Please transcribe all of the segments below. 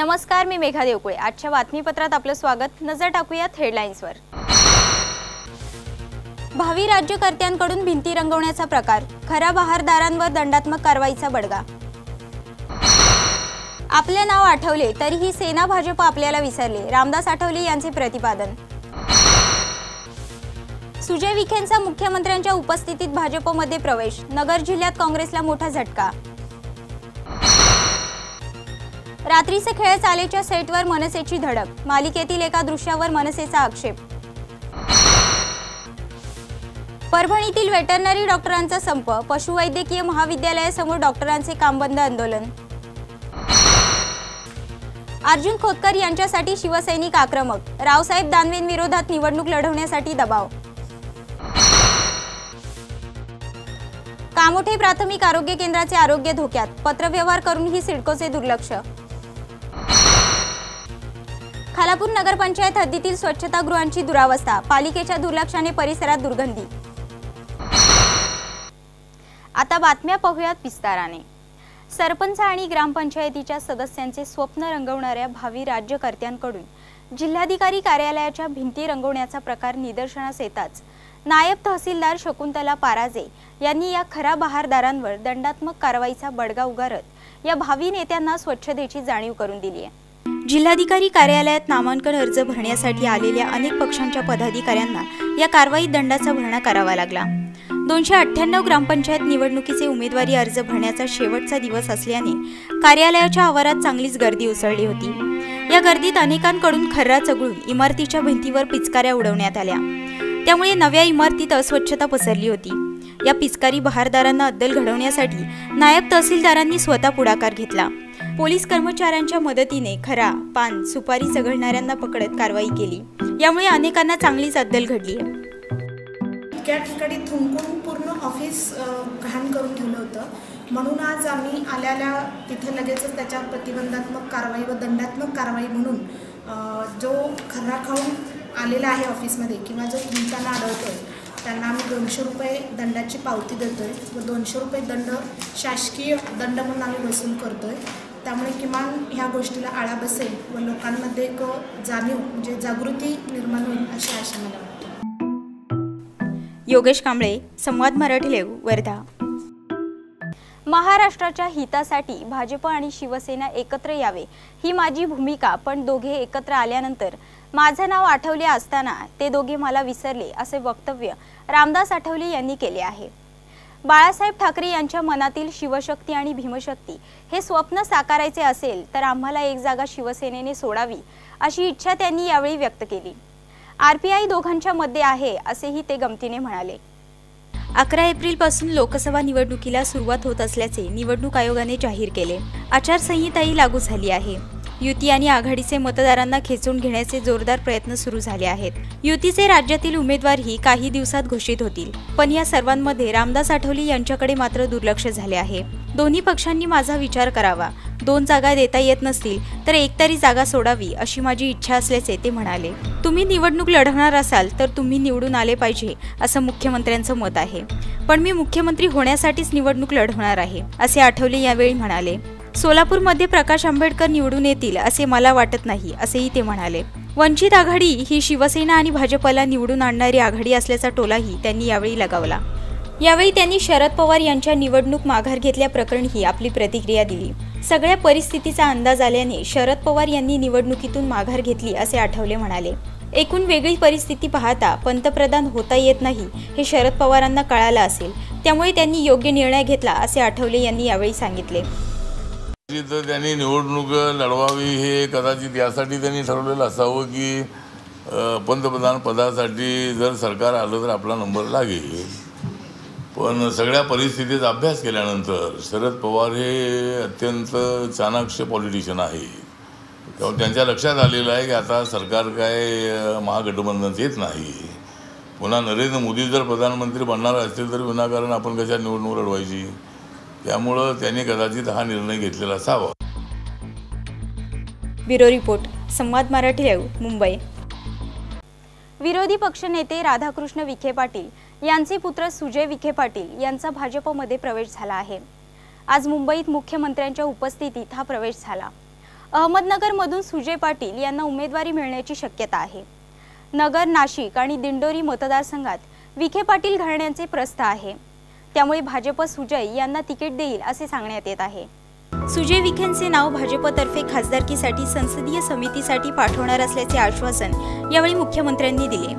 नमस्कार मी मेघा देवकुळे. आजच्या बातमीपत्रात आपलं स्वागत. नजर टाकूयात हेडलाईन्सवर. भावी राज्यकर्त्यांकडून भिंती रंगवण्याचा प्रकार. खऱ्या बहारदारांवर दंडात्मक कारवाईचा बडगा. आपले नाव आठवले तरीही सेना भाजप आपल्याला विसरले. रामदास आठवले यांचे प्रतिपादन. सुजय विखेंचा मुख्यमंत्र्यांच्या उपस्थितीत भाजपमध्ये प्रवेश. नगर जिल्ह्यात काँग्रेसला मोठा झटका. रात्रीचे खेळ चालेच्या सेटवर मनसेची धडक. मालिकेतील एका दृश्यावर मनसेचा आक्षेप. परभणीतील वेटरनरी डॉक्टरांचा संप. पशुवैद्यकीय महाविद्यालयासमोर डॉक्टरांचे काम बंद आंदोलन. अर्जुन खोतकर यांच्यासाठी शिवसैनिक आक्रमक. रावसाहेब दानवेंविरोधात निवडणूक लढवण्यासाठी दबाव. कामोठे प्राथमिक आरोग्य केंद्राचे आरोग्य धोक्यात. पत्रव्यवहार करूनही सिडकोचे दुर्लक्ष. सोलापूर नगरपंचायत हद्दीतील स्वच्छतागृहांची दुरावस्था पालिकेच्या दुर्लक्षाने परिसरात दुर्गंधी. आता बातम्या पाहूयात विस्ताराने. सरपंच आणि ग्रामपंचायतीच्या सदस्यांचे स्वप्न रंगवणाऱ्या भावी राज्यकर्त्यांकडून जिल्हाधिकारी कार्यालयाच्या भिंती रंगवण्याचा प्रकार निदर्शनास येताच नायब तहसीलदार शकुंतला पाराजे यांनी या खरा बहारदारांवर दंडात्मक कारवाईचा बडगा उगारत या भावी नेत्यांना स्वच्छतेची जाणीव करून दिली आहे. जिल्हाधिकारी कार्यालयात नामांकन अर्ज भरण्यासाठी आलेल्या अनेक पक्षांच्या पदाधिकाऱ्यांना या कारवाईत दंडाचा भरणा करावा लागला. दोनशे अठ्ठ्याण्णव ग्रामपंचायत निवडणुकीचे उमेदवारी अर्ज भरण्याचा शेवटचा दिवस असल्याने कार्यालयाच्या आवारात चांगलीच गर्दी उसळली होती. या गर्दीत अनेकांकडून खर्रा चगळून इमारतीच्या भिंतीवर पिचकाऱ्या उडवण्यात आल्या. त्यामुळे नव्या इमारतीत अस्वच्छता पसरली होती. या पिचकारी बहारदारांना अद्दल घडवण्यासाठी नायब तहसीलदारांनी स्वतः पुढाकार घेतला. पोलीस कर्मचाऱ्यांच्या मदतीने खरा पान सुपारी चघळणाऱ्यांना पकडत कारवाई केली. यामुळे अनेकांना चांगलीच अद्दल घडली त्या ठिकाणी थुंकून पूर्ण ऑफिस घाण करून ठेवलं होतं. म्हणून आज आम्ही आल्याला तिथे लगेचच त्याच्यावर प्रतिबंधात्मक कारवाई व दंडात्मक कारवाई म्हणून जो खर्रा खाऊन आलेला आहे ऑफिसमध्ये किंवा जो थुंकताना आहे त्यांना आम्ही दोनशे रुपये दंडाची पावती देतो आहे व दोनशे रुपये दंड शासकीय दंड म्हणून आम्ही वसूल करतो आहे त्यामुळे किमान ह्या गोष्टीला आळा बसेल व लोकांमध्ये एक जाणीव म्हणजे जागृती निर्माण होईल अशी आशा मला वाटते. योगेश कांबळे संवाद मराठी लेव वर्धा. महाराष्ट्राच्या हितासाठी भाजप आणि शिवसेना एकत्र यावे ही माझी भूमिका पण दोघे एकत्र आल्यानंतर माझं नाव आठवले असताना ते दोघे मला विसरले असे वक्तव्य रामदास आठवले यांनी केले आहे. बाळासाहेब ठाकरे यांच्या मनातील शिवशक्ती आणि भीमशक्ती हे स्वप्न साकारायचे असेल तर आम्हाला एक जागा शिवसेनेने सोडावी अशी इच्छा त्यांनी यावेळी व्यक्त केली. आरपीआय दोघांच्या मध्ये आहे असेही ते गमतीने म्हणाले. अकरा एप्रिलपासून लोकसभा निवडणुकीला सुरुवात होत असल्याचे निवडणूक आयोगाने जाहीर केले. आचारसंहिताही लागू झाली आहे. युती आणि आघाडीचे मतदारांना खेचून घेण्याचे जोरदार प्रयत्न सुरू झाले आहेत. युतीचे राज्यातील उमेदवारही काही दिवसात घोषित होतील. पण या सर्वांमध्ये रामदास आठवले यांच्याकडे मात्र दुर्लक्ष झाले आहे. दोन्ही पक्षांनी माझा विचार करावा. दोन जागा देता येत नसतील तर एकतरी जागा सोडावी अशी माझी इच्छा असल्याचे ते म्हणाले. तुम्ही निवडणूक लढवणार असाल तर तुम्ही निवडून आले पाहिजे असं मुख्यमंत्र्यांचं मत आहे. पण मी मुख्यमंत्री होण्यासाठीच निवडणूक लढवणार आहे असे आठवले यावेळी म्हणाले. सोलापूरमध्ये प्रकाश आंबेडकर निवडून येतील असे मला वाटत नाही असेही ते म्हणाले. वंचित आघाडी ही शिवसेना आणि भाजपला निवडून आणणारी आघाडी असल्याचा टोलाही त्यांनी यावेळी लगावला. यावेळी त्यांनी शरद पवार यांच्या निवडणूक माघार घेतल्याप्रकरणीही आपली प्रतिक्रिया दिली. सगळ्या परिस्थितीचा अंदाज आल्याने शरद पवार यांनी निवडणुकीतून माघार घेतली असे आठवले म्हणाले. एकूण वेगळी परिस्थिती पाहता पंतप्रधान होता येत नाही हे शरद पवारांना कळालं असेल. त्यामुळे त्यांनी योग्य निर्णय घेतला असे आठवले यांनी यावेळी सांगितले. तर त्यांनी निवडणूक लढवावी हे कदाचित यासाठी त्यांनी ठरवलेलं असावं की पंतप्रधान पदासाठी जर सरकार आलं तर आपला नंबर लागेल. पण सगळ्या परिस्थितीचा अभ्यास केल्यानंतर शरद पवार हे अत्यंत चाणाक्ष पॉलिटिशियन आहे. त्यामुळे त्यांच्या लक्षात आलेलं आहे की आता सरकार काय महागठबंधन येत नाही. पुन्हा नरेंद्र मोदी जर प्रधानमंत्री बनणार असतील तर विनाकारण आपण कशा निवडणूक लढवायची? त्यामुळं त्यांनी कदाचित हा निर्णय घेतलेला असावा. ब्युरो रिपोर्ट संवाद मराठी लाईव्ह मुंबई. विरोधी पक्षनेते राधाकृष्ण विखे पाटील यांचे पुत्र सुजय विखे पाटील यांचा भाजपमध्ये प्रवेश झाला आहे. आज मुंबईत मुख्यमंत्र्यांच्या उपस्थितीत हा प्रवेश झाला. अहमदनगरमधून सुजय पाटील यांना उमेदवारी मिळण्याची शक्यता आहे. नगर नाशिक आणि दिंडोरी मतदारसंघात विखे पाटील घराण्यांचे प्रस्थ आहे. त्यामुळे भाजप सुजय यांना तिकीट देईल असे सांगण्यात येत आहे. सुजय विखेंचे नाव भाजपतर्फे खासदारकीसाठी संसदीय समितीसाठी पाठवणार असल्याचे आश्वासन यावेळी मुख्यमंत्र्यांनी दिले.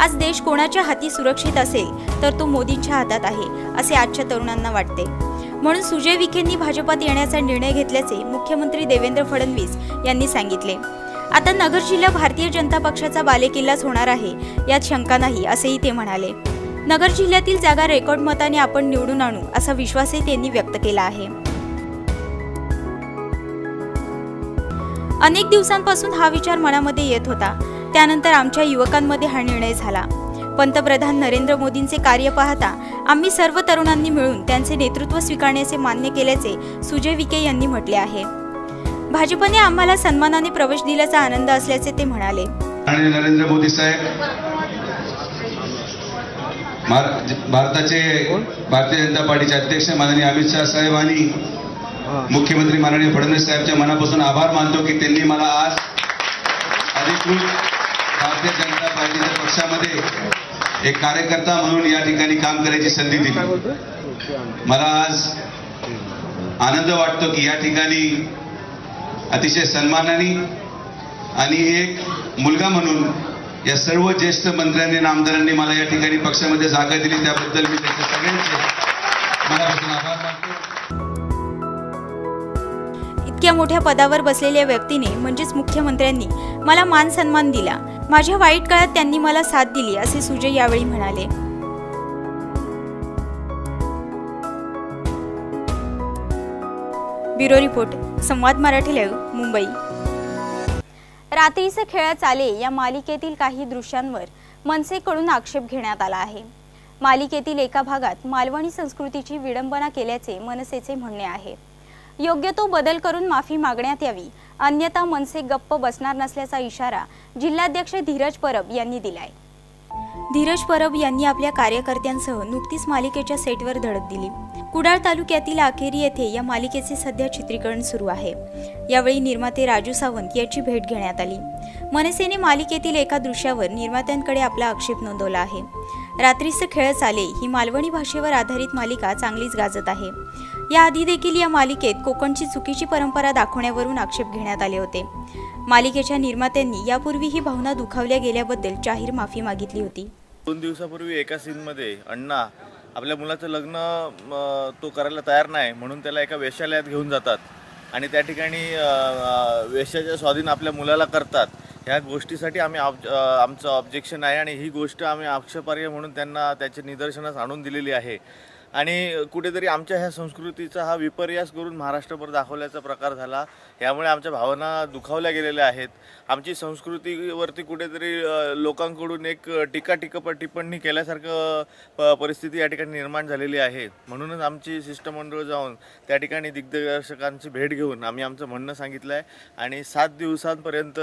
आज देश कोणाच्या हाती सुरक्षित असेल तर तो मोदींच्या हातात आहे असे आजच्या तरुणांना वाटते. म्हणून सुजय विखेंनी भाजपात येण्याचा निर्णय घेतल्याचे मुख्यमंत्री देवेंद्र फडणवीस यांनी सांगितले. आता नगर जिल्हा भारतीय जनता पक्षाचा बालेकिल्लाच होणार आहे यात शंका नाही असेही ते म्हणाले. नगर जिल्ह्यातील जागा रेकॉर्ड मताने आपण निवडून आणू असा विश्वासही त्यांनी व्यक्त केला आहे. अनेक दिवसांपासून हा विचार मनामध्ये येत होता. त्यानंतर आमच्या युवकांमध्ये हा निर्णय झाला. पंतप्रधान नरेंद्र मोदींचे कार्य पाहता आम्ही सर्व तरुणांनी मिळून त्यांचे नेतृत्व स्वीकारण्याचे मान्य केल्याचे सुजय विखे यांनी म्हटले आहे. भाजपने आम्हाला सन्मानाने प्रवेश दिल्याचा आनंद असल्याचे ते म्हणाले. नरेंद्र मोदी साहेब भारताचे भारतीय जनता पार्टीचे अध्यक्ष माननीय अमित शाह साहेब आणि मुख्यमंत्री माननीय फडणवीस साहेबच्या मनापासून आभार मानतो की त्यांनी मला आज अधिकृत भारतीय जनता पार्टीच्या पक्षामध्ये एक कार्यकर्ता म्हणून या ठिकाणी काम करायची संधी दिली. मला आज आनंद वाटतो की या ठिकाणी अतिशय सन्मानाने आणि एक मुलगा म्हणून या सर्व ज्येष्ठ मंत्र्यांनी आणि आमदारांनी मला या ठिकाणी पक्षामध्ये जागा दिली त्याबद्दल मी त्यांचे सगळ्यांचे मनापासून आभार मानतो. इतक्या मोठ्या पदावर बसलेल्या व्यक्तीने म्हणजेच मुख्यमंत्र्यांनी मला मान सन्मान दिला. माझ्या वाईट काळात त्यांनी मला साथ दिली असे सुजय यावेळी म्हणाले. ब्युरो रिपोर्ट संवाद मराठी लाईव्ह मुंबई. रात्रीचे खेळ आले या मालिकेतील काही दृश्यांवर मनसेकडून आक्षेप घेण्यात आला आहे. मालिकेतील एका भागात मालवणी संस्कृतीची विडंबना केल्याचे मनसेचे म्हणणे आहे. योग्य तो बदल करून माफी मागण्यात यावी अन्यथा मनसे गप्प बसणार नसल्याचा इशारा जिल्हाध्यक्ष धीरज परब यांनी दिलाय. धीरज परब यांनी आपल्या कार्यकर्त्यांसह नुकतीच मालिकेच्या सेटवर धडक दिली. कुडाळ तालुक्यातील आखेरी येथे या मालिकेचे सध्या चित्रीकरण सुरू आहे. यावेळी निर्माते राजू सावंत याची भेट घेण्यात आली. मनसेने मालिकेतील एका दृश्यावर निर्मात्यांकडे आपला आक्षेप नोंदवला आहे. रात्रीचं खेळ चाले ही मालवणी भाषेवर आधारित मालिका चांगलीच गाजत आहे. याआधी देखील या मालिकेत कोकणची चुकीची परंपरा दाखवण्यावरून आक्षेप घेण्यात आले होते. मालिकेच्या निर्मात्यांनी यापूर्वी ही भावना दुखावल्या गेल्याबद्दल जाहीर माफी मागितली होती. दोन दिवसापूर्वी एका सीनमध्ये अण्णा आपल्या मुलाचं लग्न तो करायला तयार नाही म्हणून त्याला एका वेश्यालयात घेऊन जातात. आणि त्या ठिकाणी वेशाच्या स्वाधीन आपल्या मुलाला करतात. ह्या गोष्टीसाठी आम्ही ऑब आमचं ऑब्जेक्शन आहे आणि ही गोष्ट आम्ही आक्षेपार्ह म्हणून त्यांना त्याचे निदर्शनास आणून दिलेली आहे. आणि कुठेतरी आमच्या ह्या संस्कृतीचा हा विपर्यास करून महाराष्ट्रभर दाखवल्याचा प्रकार झाला. यामुळे आमच्या भावना दुखावल्या गेलेल्या आहेत. आमची संस्कृतीवरती कुठेतरी लोकांकडून एक टीका टिकप टिप्पणी केल्यासारखं प परिस्थिती या ठिकाणी निर्माण झालेली आहे. म्हणूनच आमची शिष्टमंडळ जाऊन त्या ठिकाणी दिग्दर्शकांची भेट घेऊन आम्ही आमचं म्हणणं सांगितलं आहे आणि सात दिवसांपर्यंत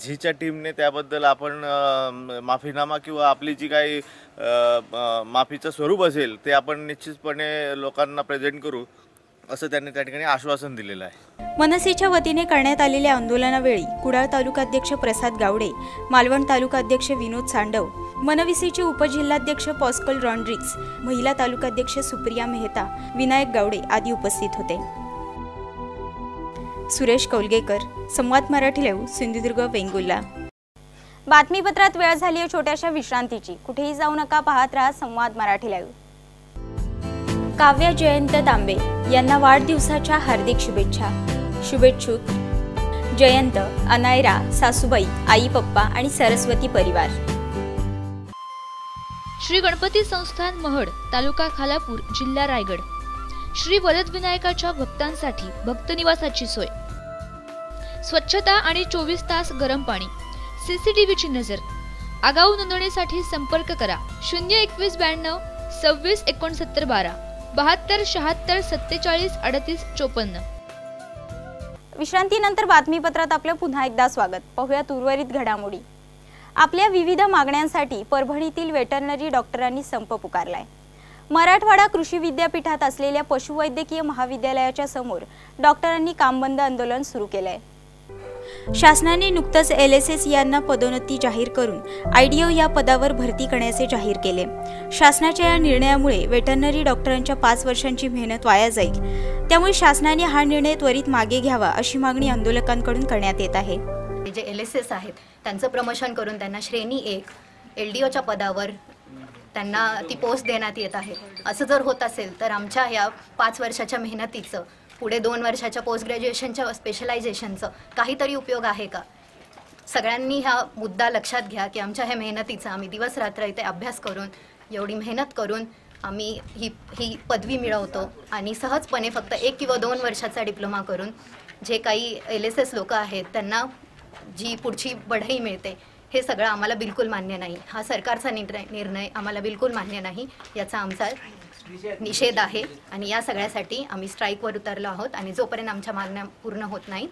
झीच्या टीमने त्याबद्दल आपण माफीनामा किंवा आपली जी काही माफीचं स्वरूप असेल ते आपण निश्चितपणे लोकांना प्रेझेंट करू असं त्यांनी त्या ठिकाणी आश्वासन दिलेलं आहे. मनसेच्या वतीने करण्यात आलेल्या आंदोलनावेळी कुडाळ तालुकाध्यक्ष प्रसाद गावडे मालवण तालुकाध्यक्ष विनोद सांडव मनविसेचे उपजिल्हाध्यक्ष पॉस्कल रॉन्ड्रिक्स महिला तालुकाध्यक्ष सुप्रिया मेहता विनायक गावडे आदी उपस्थित होते. सुरेश कौलगेकर संवाद मराठी लाईव्ह सिंधुदुर्ग वेंगुल्ला बातमीपत्रात वेळ झाली आहे छोट्याशा विश्रांतीची. कुठेही जाऊ नका पाहत राहा संवाद मराठी लाईव्ह काव्य जयंत तांबे यांना वाढदिवसाच्या हार्दिक शुभेच्छा. शुभेच्छुक. जयंत अनायरा सासूबाई आई पप्पा आणि सरस्वती परिवार. श्री गणपती संस्थान महड तालुका खालापूर जिल्हा रायगड. श्री वरदविनायकाच्या भक्तांसाठी भक्तनिवासाची सोय. स्वच्छता आणि चोवीस तास गरम पाणी. सीसीटीव्हीची नजर. आगाऊ नोंदणीसाठी संपर्क करा. शून्य एकवीस ब्याण्णव सव्वीस एकोणसत्तर बारा बहात्तर शहात्तर सत्तेचाळीस अडतीस चोपन्न. विश्रांतीनंतर बातमीपत्रात आपलं पुन्हा एकदा स्वागत. पाहूयात उर्वरित घडामोडी. आपल्या विविध मागण्यांसाठी परभणीतील वेटरनरी डॉक्टरांनी संप पुकारलाय. मराठवाडा कृषी विद्यापीठात असलेल्या पशुवैद्यकीय महाविद्यालयाच्या समोर डॉक्टरांनी कामबंद आंदोलन सुरू केलंय. शासनाने नुकतंच एल एस एस यांना पदोन्नती जाहीर करून आयडीओ या पदावर भरती करण्याचे जाहीर केले. शासनाच्या या निर्णयामुळे वेटरनरी डॉक्टरांच्या पाच वर्षांची मेहनत वाया जाईल. त्यामुळे शासनाने हा निर्णय त्वरित मागे घ्यावा अशी मागणी आंदोलकांकडून करण्यात येत आहे. जे एल एस एस आहेत त्यांचं प्रमोशन करून त्यांना श्रेणी एक एल डी ओच्या पदावर त्यांना ती पोस्ट देण्यात येत आहे. असं जर होत असेल तर आमच्या या पाच वर्षाच्या मेहनतीचं पुढे दोन वर्षाच्या पोस्ट ग्रॅज्युएशनच्या स्पेशलायझेशनचं काहीतरी उपयोग आहे का? सगळ्यांनी हा मुद्दा लक्षात घ्या की आमच्या ह्या मेहनतीचा आम्ही दिवस रात्र इथे अभ्यास करून एवढी मेहनत करून आम्ही ही ही पदवी मिळवतो आणि सहजपणे फक्त एक किंवा दोन वर्षाचा डिप्लोमा करून जे काही एल एस एस लोकं आहेत त्यांना जी पुढची बढाई मिळते हे सगळं आम्हाला बिलकुल मान्य नाही. हा सरकारचा निर्णय निर्णय आम्हाला बिलकुल मान्य नाही याचा आमचा निषेध आहे. आणि या सगळ्यासाठी आम्ही स्ट्राईकवर उतरलो आहोत आणि जोपर्यंत आमच्या मागण्या पूर्ण होत नाहीत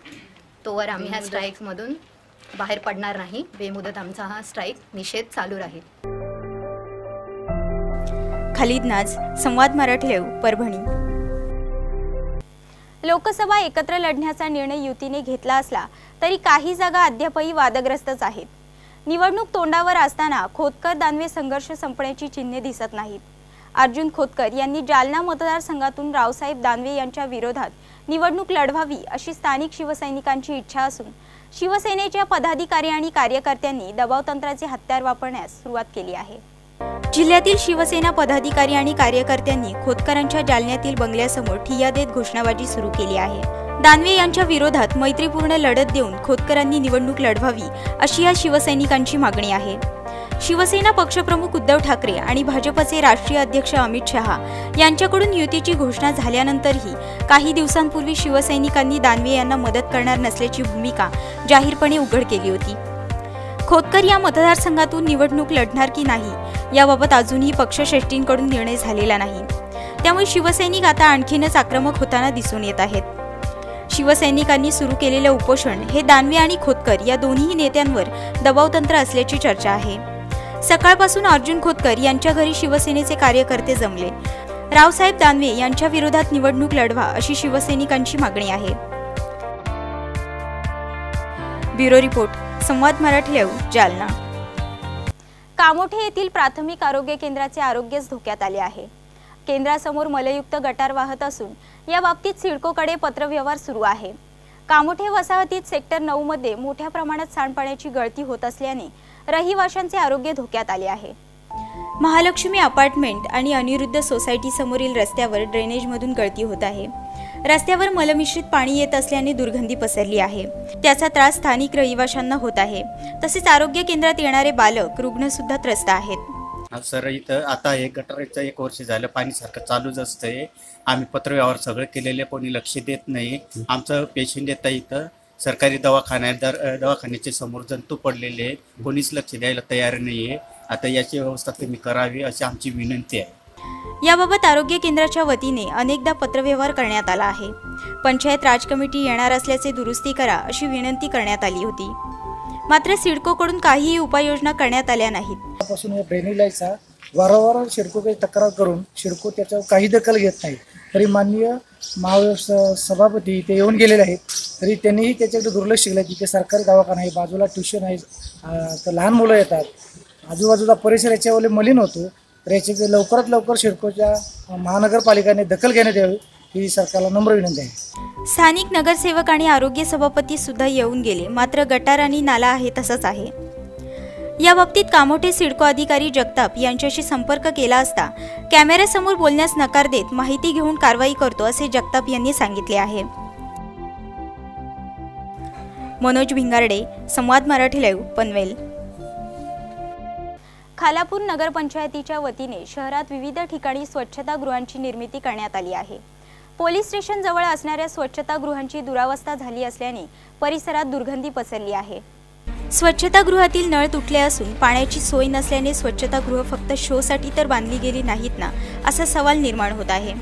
तोवर आम्ही ह्या स्ट्राईक्समधून बाहेर पडणार नाही. बेमुदत आमचा हा स्ट्राईक निषेध चालू राहील. खालिद नाज संवाद मराठी लाईव्ह परभणी. लोकसभा एकत्र लढण्याचा निर्णय युतीने घेतला असला तरी काही जागा अद्यापही वादग्रस्तच आहेत. निवडणूक तोंडावर असताना खोतकर दानवे संघर्ष संपण्याची चिन्हे दिसत नाहीत. अर्जुन खोतकर यांनी जालना मतदारसंघातून रावसाहेब दानवे यांच्या विरोधात निवडणूक लढवावी अशी स्थानिक शिवसैनिकांची इच्छा असून शिवसेनेच्या पदाधिकारी आणि कार्यकर्त्यांनी दबावतंत्राचे हत्यार वापरण्यास सुरुवात केली आहे. जिल्ह्यातील शिवसेना पदाधिकारी आणि कार्यकर्त्यांनी खोतकरांच्या जालन्यातील बंगल्यासमोर ठिय्या देत घोषणाबाजी सुरू केली आहे. दानवे यांच्या विरोधात मैत्रीपूर्ण लढत देऊन खोतकरांनी निवडणूक लढवावी अशी या शिवसैनिकांची मागणी आहे. शिवसेना पक्षप्रमुख उद्धव ठाकरे आणि भाजपचे राष्ट्रीय अध्यक्ष अमित शहा यांच्याकडून युतीची घोषणा झाल्यानंतरही काही दिवसांपूर्वी शिवसैनिकांनी दानवे यांना मदत करणार नसल्याची भूमिका जाहीरपणे उघड केली होती. खोतकर या मतदारसंघातून निवडणूक लढणार की नाही याबाबत अजूनही पक्षश्रेष्ठींकडून निर्णय झालेला नाही. त्यामुळे शिवसैनिक आता आणखीनच आक्रमक होताना दिसून येत आहेत. शिवसैनिकांनी सुरू केलेलं उपोषण हे दानवे आणि खोतकर या दोन्ही नेत्यांवर दबावतंत्र असल्याची चर्चा आहे. सकाळपासून अर्जुन खोतकर यांच्या घरी शिवसेनेचे कार्यकर्ते जमले. रावसाहेब दानवे यांच्या विरोधात निवडणूक लढवा अशी शिवसैनिकांची मागणी आहे. ब्युरो रिपोर्ट संवाद मराठी जालना. कामोठे येथील प्राथमिक आरोग्य केंद्राचे आरोग्यच धोक्यात आले आहे. केंद्रासमोर मलयुक्त गटार वाहत असून या बाबतीत सिडकोकडे पत्रव्यवहार सुरू आहे. कामोठे वसाहतीत सेक्टर नऊ मध्ये मोठ्या प्रमाणात सांडपाण्याची गळती होत असल्याने रहिवाशांचे आरोग्य धोक्यात आले आहे. महालक्ष्मी अपार्टमेंट आणि अनिरुद्ध सोसायटी समोरील रस्त्यावर ड्रेनेजमधून गळती होत आहे. रस्त्यावर मलमिश्रित पाणी येत असल्याने दुर्गंधी पसरली आहे. त्याचा त्रास स्थानिक रहिवाशांना होत आहे. तसेच आरोग्य केंद्रात येणारे बालक रुग्ण सुद्धा त्रस्त आहेत. सर इथं आता हे गटाराचं एक वर्ष झालं पाणी सारखं चालूच असतंय. आम्ही पत्रव्यवहार सगळं केलेले कोणी लक्ष देत नाही. आमचं पेशंट येतं इथं. सरकारी दवाखान्यात दर दवाखान्याच्या समोर जंतू पडलेले आहेत. कोणीच लक्ष द्यायला तयार नाही आहे आता याची व्यवस्था तुम्ही करावी अशी आमची विनंती आहे. याबाबत आरोग्य केंद्राच्या वतीने अनेकदा पत्रव्यवहार करण्यात आला आहे. पंचायत राज कमिटी येणार असल्याचे दुरुस्ती करा अशी विनंती करण्यात आली होती. मात्र सिडकोकडून काहीही उपाययोजना करण्यात आल्या नाहीत. पासून या ड्रेनेज लाईनचा वारंवार शिडकोकडे तक्रार करून शिडको त्याच्यावर काही दखल घेत नाही तरी माननीय महाव्यवस्था सभापती इथे येऊन गेलेले आहेत. तरी त्यांनीही त्याच्याकडे दुर्लक्ष केलं आहे ते सरकारी दवाखाना आहे बाजूला ट्युशन आहे तर लहान मुलं येतात. आजूबाजूचा परिसर याच्यावर मलिन होतो. तर याची लवकरात लवकर शिडकोच्या महानगरपालिकेने दखल घेण्यात यावी ही सरकारला नम्र विनंती आहे. स्थानिक नगरसेवक आणि आरोग्य सभापती सुद्धा येऊन गेले. मात्र गटार आणि नाला आहे तसंच आहे. या बाबतीत कामोठे सिडको अधिकारी जगताप यांच्याशी संपर्क केला असता कॅमेऱ्यासमोर बोलण्यास नकार देत माहिती घेऊन कारवाई करतो असे जगताप यांनी सांगितले आहे. मनोज भिंगारडे संवाद मराठी लाईव्ह पनवेल. खालापूर नगरपंचायतीच्या वतीने शहरात विविध ठिकाणी स्वच्छतागृहांची निर्मिती करण्यात आली आहे. पोलीस स्टेशनजवळ असणाऱ्या स्वच्छतागृहांची दुरावस्था झाली असल्याने परिसरात दुर्गंधी पसरली आहे. स्वच्छतागृहातील नळ तुटले असून पाण्याची सोय नसल्याने स्वच्छतागृह फक्त शोसाठी तर बांधली गेली नाहीत ना असा सवाल निर्माण होत आहे.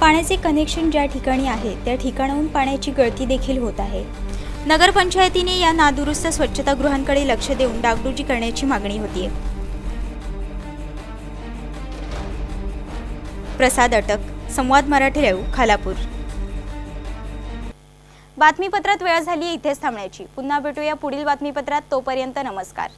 पाण्याचे कनेक्शन ज्या ठिकाणी आहे त्या ठिकाणाहून पाण्याची गळती देखील होत आहे. नगरपंचायतीने या नादुरुस्त स्वच्छतागृहांकडे लक्ष देऊन डागडुजी करण्याची मागणी होती प्रसाद अटक संवाद मराठी लाईव्ह खालापूर. बातमीपत्रात वेळ झाली इथेच थांबण्याची. पुन्हा भेटूया पुढील बातमीपत्रात. तोपर्यंत नमस्कार.